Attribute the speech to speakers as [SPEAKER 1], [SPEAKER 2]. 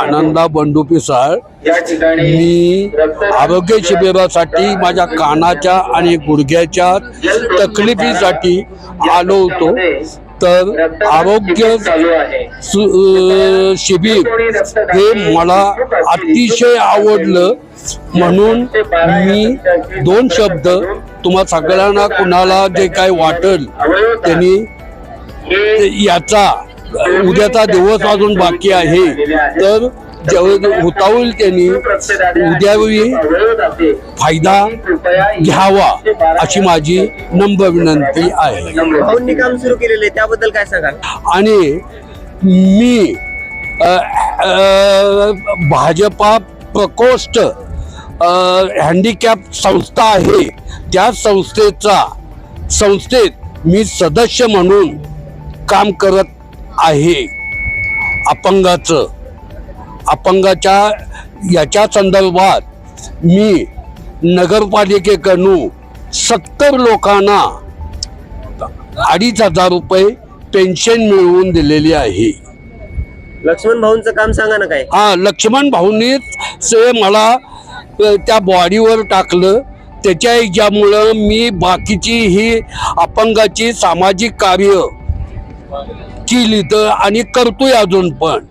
[SPEAKER 1] आनंदा बंडू पिसाळ. मी आरोग्य शिबिरासाठी माझ्या कानाच्या आणि गुडघ्याच्या तकलीफीसाठी आलो होतो. तर आरोग्य सु- शिबिर हे मला अतिशय आवडलं. म्हणून मी दोन शब्द तुम्हा सगळ्यांना कुणाला जे काय वाटेल त्यांनी याचा उद्याचा दिवस अजून बाकी आहे. तर होईल त्यांनी उद्यावेळी फायदा घ्यावा अशी माझी नम्र विनंती आहे.
[SPEAKER 2] भाऊंनी काम सुरू केलेलं आहे त्याबद्दल काय सांगाल?
[SPEAKER 1] आणि मी भाजपा प्रकोष्ठ हँडिकॅप संस्था आहे. त्या संस्थेचा संस्थेत मी सदस्य म्हणून काम करत आहे. अपंगाचं. अपंगाच्या याच्या संदर्भात मी नगरपालिकेकडून सत्तर लोकांना अडीच हजार रुपये पेन्शन मिळवून दिलेली आहे.
[SPEAKER 2] लक्ष्मण भाऊंचं काम सांगा ना काय?
[SPEAKER 1] हा लक्ष्मण भाऊनीच से मला त्या बॉडीवर टाकलं. त्याच्या ह्याच्यामुळं मी बाकीची ही अपंगाची सामाजिक कार्य केली तर आणि करतोय अजून पण.